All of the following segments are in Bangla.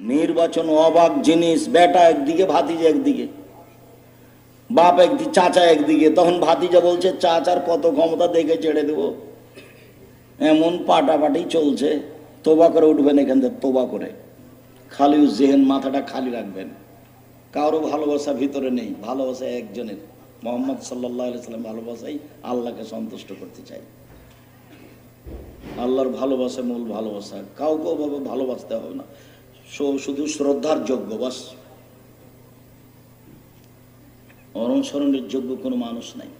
নির্বাচন অবাক জিনিস, বেটা একদিকে, ভাতিজা একদিকে, বাপ একদিকে চাচা একদিকে, তখন ভাতিজা বলছে, চাচার কত ক্ষমতা দেখে ছেড়ে দেব? এমন পাটাপাটি চলছে, তোবা করে উঠবেন এখান থেকে, তোবা করে। খালি জেহেন মাথাটা খালি রাখবেন। কারও ভালোবাসা ভিতরে নেই, ভালোবাসা একজনের। মোহাম্মদ সাল্লাহ সাল্লাম ভালোবাসাই আল্লাহকে সন্তুষ্ট করতে চাই আল্লাহর ভালোবাসা মূল ভালোবাসা। কাউকে ভালোবাসতে হবে না। শুধু শ্রদ্ধার যোগ্য, বাস। অনুসরণের যোগ্য কোনো মানুষ নাই।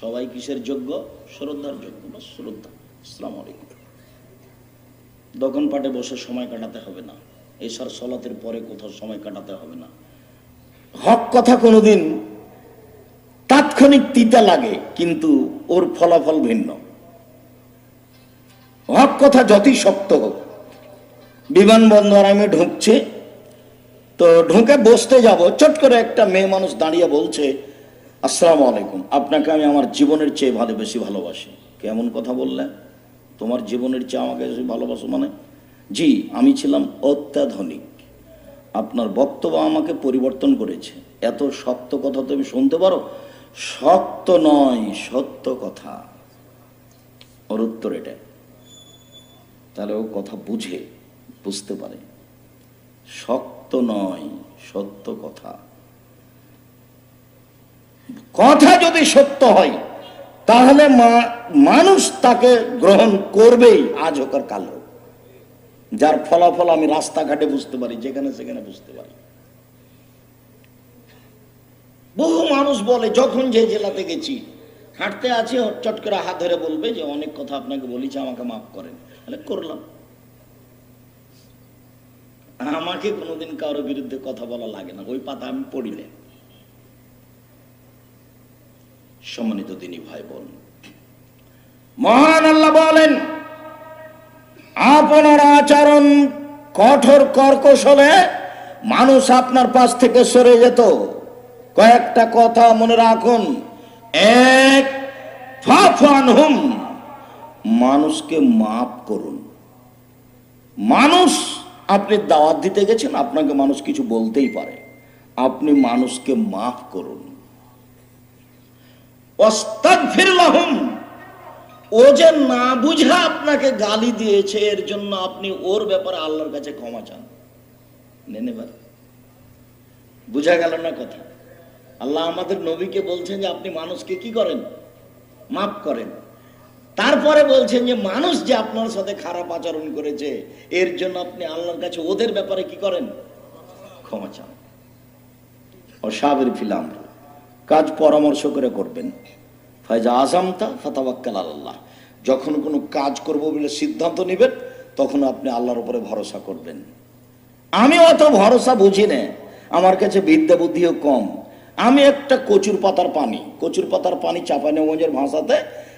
সবাই কিসের যোগ্য? শ্রদ্ধার যোগ্য, বাস, শ্রদ্ধা। আসসালামু আলাইকুম। দোকান পাটে বসে সময় কাটাতে হবে না। এসার সলাতের পরে কোথাও সময় কাটাতে হবে না। হক কথা কোনোদিন তাৎক্ষণিক তিতা লাগে, কিন্তু ওর ফলাফল ভিন্ন। হক কথা যতই শক্ত হোক বিমানবন্দর আমি ঢুকছে। তো ঢুকে বসতে যাব। চট করে একটা মেয়ে মানুষ দাঁড়িয়ে বলছে, আসসালামু আলাইকুম। আপনাকে আমি আমার জীবনের চেয়ে ভালো, বেশি ভালোবাসি। কেমন কথা বললেন? তোমার জীবনের চেয়ে আমাকে বেশি ভালোবাসো মানে? জি, আমি ছিলাম অত্যাধুনিক। আপনার বক্তব্য আমাকে পরিবর্তন করেছে। এত শক্ত কথা তুমি শুনতে পারো? শক্ত নয়, সত্য কথা। ওর উত্তর এটা। তাহলে ও কথা বুঝে। বুঝতে পারে। শক্ত নয়, সত্য কথা। কথা যদি সত্য হয়, তাহলে মানুষ তাকে গ্রহণ করবেই আজ হোক আর কাল হোক। যার ফলাফল আমি রাস্তাঘাটে বুঝতে পারি, যেখানে সেখানে বুঝতে পারি। বহু মানুষ বলে, যখন যে জেলাতে গেছি, হাঁটতে আছি চট করে হাত ধরে বলবে যে, অনেক কথা আপনাকে বলেছি, আমাকে মাফ করেন। তাহলে করলাম। আমাকে কোনোদিন কারোর বিরুদ্ধে কথা বলা লাগে না। ওই পাতা আমি পড়িলে সম্মানিত তিনি ভাই বোন মহান আল্লাহ বলেন, আপনার আচরণ কঠোর কর্কশ হলে মানুষ আপনার পাশ থেকে সরে যেত। কয়েকটা কথা মনে রাখুন। এক মানুষকে মাফ করুন। মানুষ আপনি দাওয়াত দিতে গেছেন, আপনাকে মানুষ কিছু বলতেই পারে। আপনি মানুষকে মাফ করুন। ও যে না বুঝা আপনাকে গালি দিয়েছে, এর জন্য আপনি ওর ব্যাপারে আল্লাহর কাছে ক্ষমা চান। নেন বুঝা গেল না কথা? আল্লাহ আমাদের নবীকে বলছেন যে আপনি মানুষকে কি করেন? মাফ করেন। তারপরে বলছেন যে, মানুষ যে আপনার সাথে খারাপ আচরণ করেছে, এর জন্য আপনি আল্লাহর কাছে ওদের ব্যাপারে কি করেন? ক্ষমা চান। অসাবের ফিলাম কাজ পরামর্শ করে করবেন। ফায়জা আসামতা ফাতাবাক্কাল আল্লাহ যখন কোনো কাজ করব বলে সিদ্ধান্ত নেবেন, তখন আপনি আল্লাহর উপরে ভরসা করবেন। আমি অত ভরসা বুঝি না। আমার কাছে বিদ্যা বুদ্ধিও কম। আমি একটা কচুর পাতার পানি, কচুর পাতার পানি চাপানেগঞ্জের ভাষাতে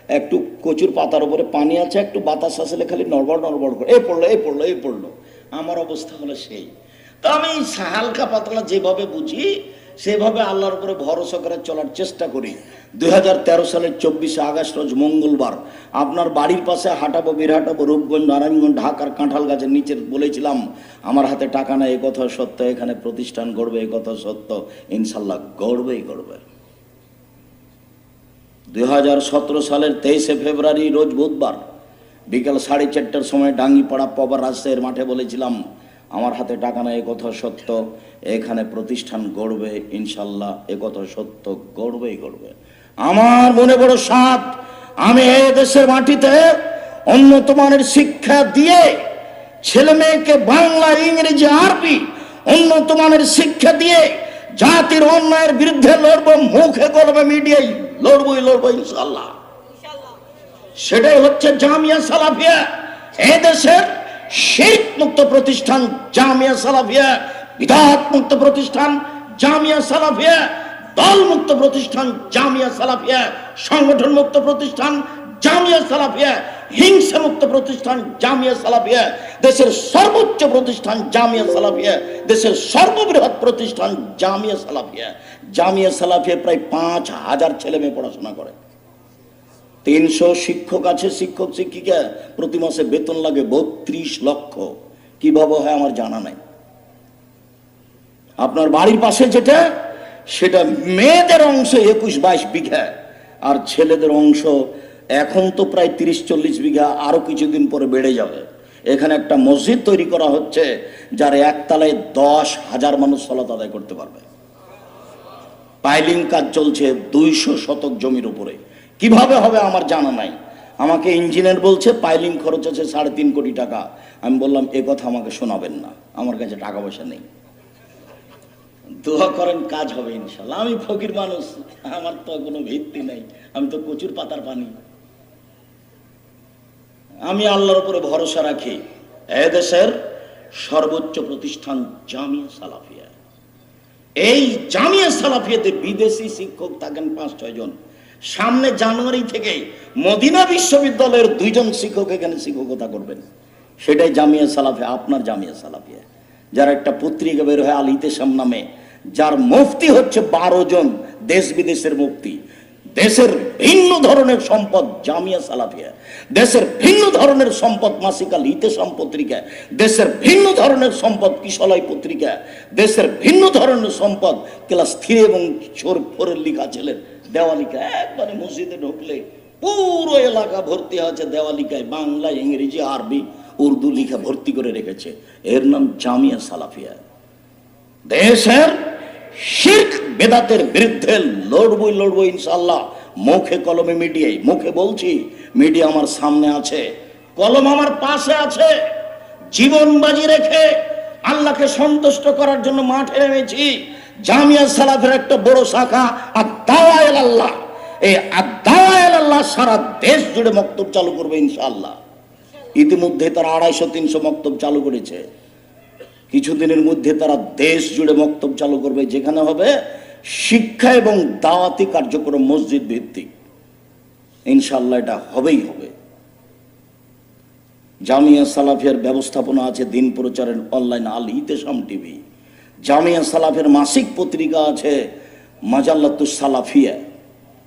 একটু কচুর পাতার উপরে পানি আছে, একটু বাতাস আসলে খালি নড়বড় নড়বড় করে। এই পড়ল এই পড়ল এই পড়ল। আমার অবস্থা হলো সেই। তো আমি হালকা পাতলা যেভাবে বুঝি, সেভাবে আল্লাহর উপরে ভরসা করে চলার চেষ্টা করি। দুই হাজার তেরো সালের চব্বিশে আগস্ট, রোজ মঙ্গলবার, আপনার বাড়ির পাশে হাঁটাবো বিরহাটাবো রূপগঞ্জ, নারায়ণগঞ্জ, ঢাকার কাঁঠাল গাছের নিচে বলেছিলাম, আমার হাতে টাকা নাই, এ কথা সত্য, এখানে প্রতিষ্ঠান গড়বে, এ কথা সত্য, ইনশাল্লাহ গড়বেই গড়বে। দুই হাজার সতেরো সালের তেইশে ফেব্রুয়ারি, রোজ বুধবার, বিকাল সাড়ে চারটার সময় ডাঙ্গিপাড়া পবার রাজশাহীর মাঠে বলেছিলাম, আমার হাতে টাকা নাই কথা সত্য। এখানে প্রতিষ্ঠান গড়বে, ইনশাল্লাহ কথা সত্য গড়বেই গড়বে। আমার মনে বড় সাত, আমি এই দেশের মাটিতে উন্নত মানের শিক্ষা দিয়ে ছেলে মেয়েকে বাংলা, ইংরেজি, আরবি উন্নত মানের শিক্ষা দিয়ে জাতির অন্যায়ের বিরুদ্ধে লড়বো, মুখে গলবে মিডিয়ায়। লড়বই লড়বো ইনশাল্লাহ সেটাই হচ্ছে জামিয়া সালাফিয়া। এদেশের শেখ মুক্ত প্রতিষ্ঠান জামিয়া সালাফিয়া বিধাত মুক্ত প্রতিষ্ঠান জামিয়া সালাফিয়া দল মুক্ত প্রতিষ্ঠান জামিয়া সালাফিয়া সংগঠন মুক্ত প্রতিষ্ঠান জামিয়া সালাফিয়া হিংসা মুক্ত প্রতিষ্ঠান জামিয়া সালাফিয়া, দেশের সর্বোচ্চ প্রতিষ্ঠান জামিয়া সালাফিয়া, দেশের সর্ববৃহৎ প্রতিষ্ঠান জামিয়া সালাফিয়া। জামিয়া সালাফিয়া প্রায় পাঁচ হাজার ছেলে মেয়ে পড়াশোনা করে। তিনশো শিক্ষক আছে, শিক্ষক, শিক্ষিকা। প্রতি মাসে বেতন লাগে বত্রিশ লক্ষ। কীভাবে হয় আমার জানা নাই। আপনার বাড়ির পাশে যেটা, সেটা মেয়েদের অংশ একুশ বাইশ বিঘা। আর ছেলেদের অংশ এখন তো প্রায় তিরিশ চল্লিশ বিঘা আরও কিছুদিন পরে বেড়ে যাবে। এখানে একটা মসজিদ তৈরি করা হচ্ছে, যার একতলায় দশ হাজার মানুষ সলাত আদায় করতে পারবে। পাইলিং কাজ চলছে দুইশো শতক জমির উপরে। কীভাবে হবে আমার জানা নাই। আমাকে ইঞ্জিনিয়ার বলছে, পাইলিং খরচ আছে সাড়ে তিন কোটি টাকা। আমি বললাম, এ কথা আমাকে শোনাবেন না। আমার কাছে টাকা পয়সা নেই। দোয়া করেন, কাজ হবে ইনশাল্লাহ। আমি ফকির মানুষ। আমার তো কোনো ভিত্তি নেই। আমি তো প্রচুর পাতার পানি। আমি আল্লাহর উপরে ভরসা রাখি, এ দেশের সর্বোচ্চ প্রতিষ্ঠান জামিয়া সালাফিয়া। এই জামিয়া সালাফিয়াতে বিদেশি শিক্ষক থাকেন পাঁচ, ছয় জন। সামনে জানুয়ারি থেকে মদিনা বিশ্ববিদ্যালয়ের দুইজন শিক্ষক এখানে শিক্ষকতা করবেন। সেটাই জামিয়া সালাফিয়া, আপনার জামিয়া সালাফিয়া। যার একটা পত্রিকা বের হয় আল ইতেসাম নামে, যার মুফতি হচ্ছে বারো জন দেশ বিদেশের মুফতি। দেশের ভিন্ন ধরনের সম্পদ জামিয়া সালাফিয়া। দেশের ভিন্ন ধরনের সম্পদ মাসিকা ইতেসাম পত্রিকা দেশের ভিন্ন ধরনের সম্পদ কিশলয় পত্রিকা, দেশের ভিন্ন ধরনের সম্পদ ক্লাস থ্রি এবং চোর ফোরের লিখা ছিলেন দেওয়ালিকা একবারে মসজিদে ঢুকলে পুরো এলাকা ভর্তি আছে দেওয়ালিকায়, বাংলা, ইংরেজি, আরবি, উর্দু লিখা ভর্তি করে রেখেছে। এর নাম জামিয়া সালাফিয়া। দেশের শির্ক বেদাতের বিরুদ্ধে লড়বই লড়বো ইনশাল্লাহ মুখে কলমে মিডিয়ায় মুখে বলছি, মিডিয়া আমার সামনে আছে, কলম আমার পাশে আছে। জীবন বাজি রেখে আল্লাহকে সন্তুষ্ট করার জন্য মাঠে নেমেছি। জামিয়া সালাফের একটা বড় শাখা আর দাওয়াল আল্লাহ এই আদাওয়াল আল্লাহ সারা দেশ জুড়ে মক্তব চালু করবে ইনশাআল্লাহ। ইতিমধ্যে তারা আড়াইশো, তিনশো মক্তব চালু করেছে। কিছুদিনের মধ্যে তারা দেশ জুড়ে মক্তব চালু করবে। যেখানে হবে শিক্ষা এবং দাওয়াতি কার্যক্রম মসজিদ ভিত্তিক। ইনশাল্লাহ এটা হবেই হবে। জামিয়া সালাফিয়ার ব্যবস্থাপনা আছে দিন প্রচারের অনলাইন আল ইতেসাম টিভি। জামিয়া সালাফের মাসিক পত্রিকা আছে মাজাল্লাতুস সালাফিয়া,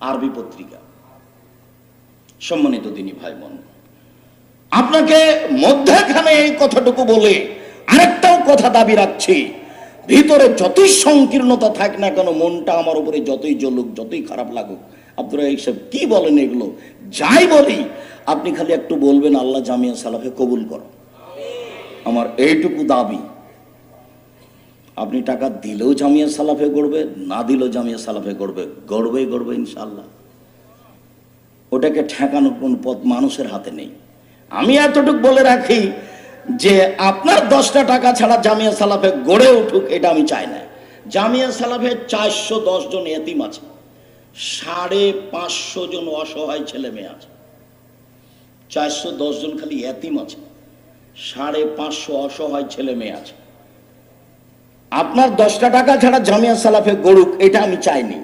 আরবি পত্রিকা। সম্মানিত দিনী ভাই বোন আপনাকে মধ্যখানে এই কথাটুকু বলে আরেকটাও কথা দাবি রাখছি। ভিতরে যতই সংকীর্ণতা থাক না কেন, মনটা আমার উপরে যতই জ্বলুক, যতই খারাপ লাগুক। আপনারা এইসব কি বলেন এগুলো? যাই বলি, আপনি খালি একটু বলবেন, আল্লাহ জামিয়া সালাফে কবুল করো। আমার এইটুকু দাবি, আপনি টাকা দিলেও জামিয়া সালাফে গড়বে, না দিলেও জামিয়া সালাফে গড়বে। গড়বেই গড়বে ইনশাল্লাহ ওটাকে ঠেকানোর কোন পথ মানুষের হাতে নেই। আমি এতটুকু বলে রাখি যে আপনার দশটা টাকা ছাড়া জামিয়া সালাফে গড়ে উঠুক, এটা আমি চাই না। জামিয়া সালাফে চারশো দশ জন এতিম আছে। সাড়ে পাঁচশো জন অসহায় ছেলে মেয়ে আছে। চারশো দশ জন খালি এতিম আছে। সাড়ে পাঁচশো অসহায় ছেলে মেয়ে আছে। আপনার দশটা টাকা ছাড়া জামিয়া সালাফে গড়ুক, এটা আমি চাইনি।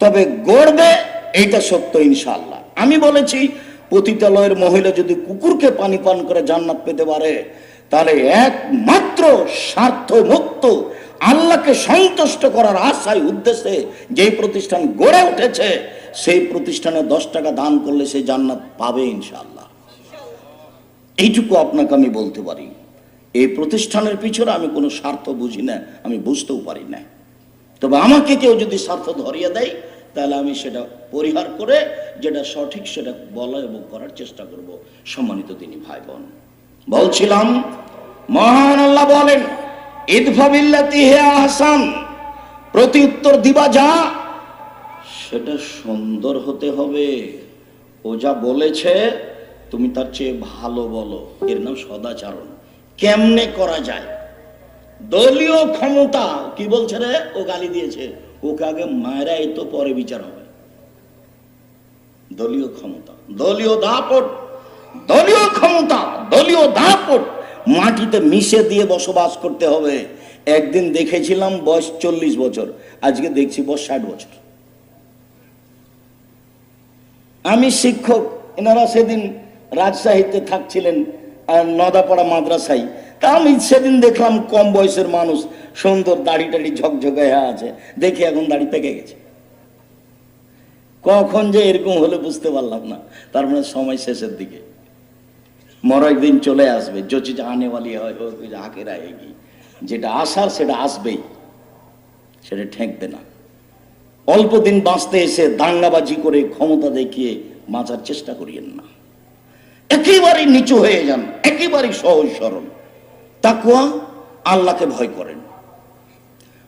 তবে গড়বে, এইটা সত্য ইনশাল্লাহ আমি বলেছি পতিতালয়ের মহিলা যদি কুকুরকে পানি পান করে জান্নাত পেতে পারে, তাহলে একমাত্র স্বার্থ মুক্ত আল্লাহকে সন্তুষ্ট করার আশায় উদ্দেশ্যে যেই প্রতিষ্ঠান গড়ে উঠেছে, সেই প্রতিষ্ঠানে দশ টাকা দান করলে সে জান্নাত পাবে ইনশাল্লাহ এইটুকু আপনাকে আমি বলতে পারি, এই প্রতিষ্ঠানের পিছনে আমি কোনো স্বার্থ বুঝি না, আমি বুঝতেও পারি না। তবে আমাকে কেউ যদি স্বার্থ ধরিয়ে দেয় তাহলে আমি সেটা পরিহার করে যেটা সঠিক সেটা বলা এবং করার চেষ্টা করব সম্মানিত তিনি ভাই বোন বলছিলাম, মহান আল্লাহ বলেন ইদফাবিল্লাতি হে আহসান, প্রতি উত্তর দিবা যা, সেটা সুন্দর হতে হবে। ও যা বলেছে, তুমি তার চেয়ে ভালো বলো। এর নাম সদাচারণ। কেমনে করা যায়? দলীয় ক্ষমতা, কি বলছে রে? ও গালি দিয়েছে। ওকে আগে মায়েরা এই তো পরে বিচার হবে। দলীয় ক্ষমতা। দলীয় দাপট। দলীয় ক্ষমতা। দলীয় দাপট। মাটিতে মিশে দিয়ে বসবাস করতে হবে। একদিন দেখেছিলাম বয়স চল্লিশ বছর। আজকে দেখছি বয়স ষাট বছর। আমি শিক্ষক। এনারা সেদিন রাজশাহীতে থাকছিলেন নদাপাড়া মাদ্রাসায়। তা আমি সেদিন দেখলাম কম বয়সের মানুষ। সুন্দর দাড়ি টাড়ি ঝকঝকে আছে। দেখি এখন দাড়ি পেকে গেছে। কখন যে এরকম হলে বুঝতে পারলাম না। তার মানে সময় শেষের দিকে। মর একদিন চলে আসবে। যেটা আনে বালি, হয় আকেরা এগিয়ে। যেটা আসার সেটা আসবেই। সেটা ঠেকবে না। অল্প দিন বাঁচতে এসে দাঙ্গাবাজি করে ক্ষমতা দেখিয়ে বাঁচার চেষ্টা করিয়েন না। একেবারে নিচু হয়ে যান। একেবারে সহজ সরল। তাকুয়া আল্লাহকে ভয় করেন।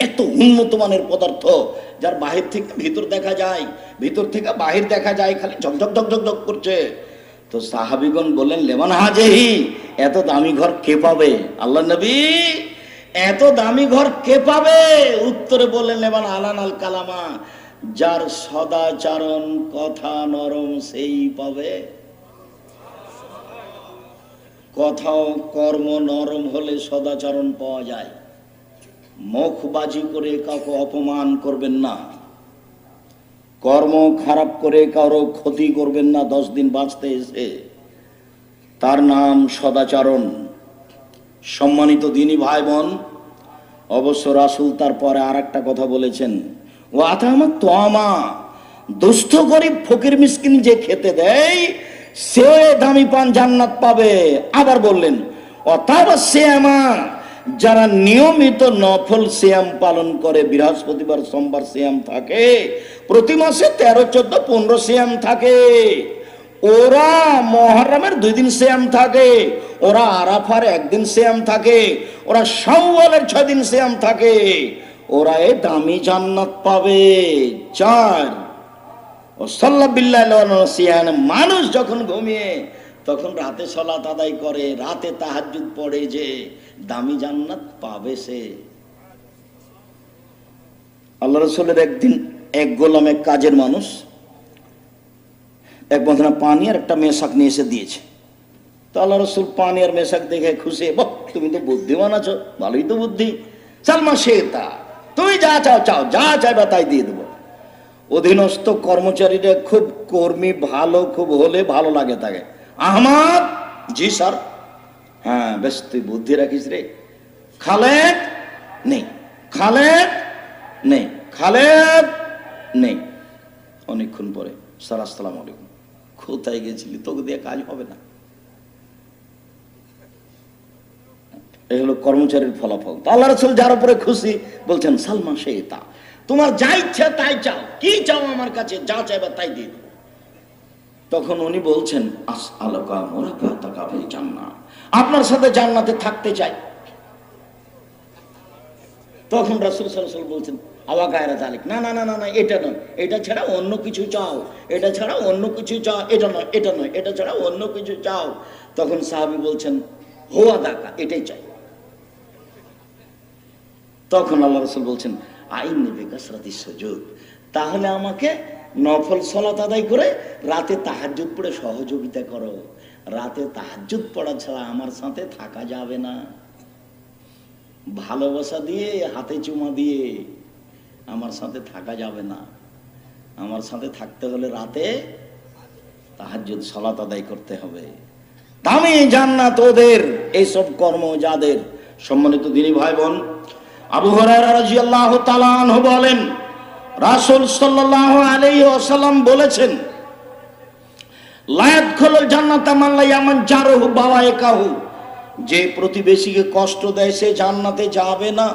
এত উন্নত মানের পদার্থ যার বাহির থেকে ভিতর দেখা যায়, ভিতর থেকে বাহির দেখা যায়, খালি ঝকঝক ঝকঝক ঝক করছে। তো সাহাবিগণ বললেন লেমন হাজেহি, এত দামি ঘর কে পাবে? আল্লাহ নবী, এত দামি ঘর কে পাবে? উত্তরে বললেন লেমন আলান আল কালামা, যার সদাচারণ কথা নরম সেই পাবে। কথাও কর্ম নরম হলে সদাচরণ পাওয়া যায়। মুখবাজি করে কাউকে অপমান করবেন না। কর্ম খারাপ করে কারও ক্ষতি করবেন না দশ দিন বাঁচতে এসে। তার নাম সদাচরণ। সম্মানিত দিনী ভাই বোন অবশ্য রাসুল তারপরে আর একটা কথা বলেছেন ও আতা আমার তো আমা দুস্থ গরিব ফকির মিসকিন যে খেতে দেয়, সে দামি পান জান্নাত পাবে। আবার বললেন অথবা শ্যামা যারা নিয়মিত নফল শ্যাম পালন করে, বৃহস্পতিবার, সোমবার শ্যাম থাকে, প্রতি মাসে তেরো, চোদ্দ, পনেরো শ্যাম থাকে। ওরা মহরমের দুই দিন শ্যাম থাকে, ওরা আরাফার একদিন শ্যাম থাকে, ওরা শাওয়ালের ছয় দিন শ্যাম থাকে। ওরা এ দামি জান্নাত পাবে। চার, ও সিয়ান মানুষ যখন ঘুমিয়ে তখন রাতে সলাত আদায় করে, রাতে তাহাজ্জুদ পড়ে যে দামি জান্নাত পাবে সে। আল্লাহ রসুলের একদিন এক গোলাম, এক কাজের মানুষ, এক বন্ধনা পানি আর একটা মেশাক নিয়ে এসে দিয়েছে। তো আল্লাহ রসুল পানি আর মেশাক দেখে খুশি, বাহ, তুমি তো বুদ্ধিমান আছো, ভালোই তো বুদ্ধি। সালমা তা তুমি যা চাও চাও, যা চাইবা তাই দিয়ে দেবো। অধীনস্থ কর্মচারীরা খুব কর্মী, ভালো, খুব হলে ভালো লাগে তাকে। আহমদ? জি স্যার। হ্যাঁ বেশ তুই বুদ্ধি রাখিস রে। খালেদ? নেই। খালেদ? নেই। খালেদ? নেই। অনেকক্ষণ পরে স্যার আসসালাম আলাইকুম। কোথায় গেছিলি? তোকে দিয়ে কাজ হবে না। এই হলো কর্মচারীর ফলাফল। তো আল্লাহ রসুল যার উপরে খুশি বলছেন সালমা সে তা। তোমার যা ইচ্ছা তাই চাও। কি চাও আমার কাছে যা চাইবা তাই দিয়ে তখন উনি বলছেন আস আলোকা জান্না আপনার সাথে জান্নাতে থাকতে চাই। তখন রাসুল সাল্লাল বলছেন না না না না না, এটা নয়। এটা ছাড়া অন্য কিছু চাও। এটা ছাড়া অন্য কিছু চাও। এটা নয় এটা নয়, এটা ছাড়া অন্য কিছু চাও। তখন সাহাবি বলছেন, হোয়া দাকা, এটাই চাই। তখন বলছেন, আইন সুযোগ তাহলে আমাকে নফল সলাত আদায় করে রাতে তাহাজ্জুদ পড়ে সহযোগিতা করো। রাতে তাহাজ্জুদ পড়া ছাড়া আমার সাথে থাকা যাবে না। ভালোবাসা দিয়ে, হাতে চুমা দিয়ে আমার সাথে থাকা যাবে না। আমার সাথে থাকতে হলে রাতে তাহাজ্জুদ, সলাত আদায় করতে হবে। দামি জান্নাত ওদের, এইসব কর্ম যাদের। সম্মানিত দিনী ভাই বোন আবু হরাইরা রাদিয়াল্লাহু বলেন রাসূল সাল্লাহ আলী ওসালাম বলেছেন লায়াত খোল জান্নাত লা ইয়ামান জারহু একাহু যে প্রতিবেশীকে কষ্ট দেয় সে জান্নাতে যাবে না।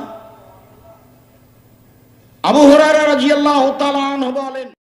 আবু হুরায়রা রাজিয়াল্লাহ তাআলা বলেন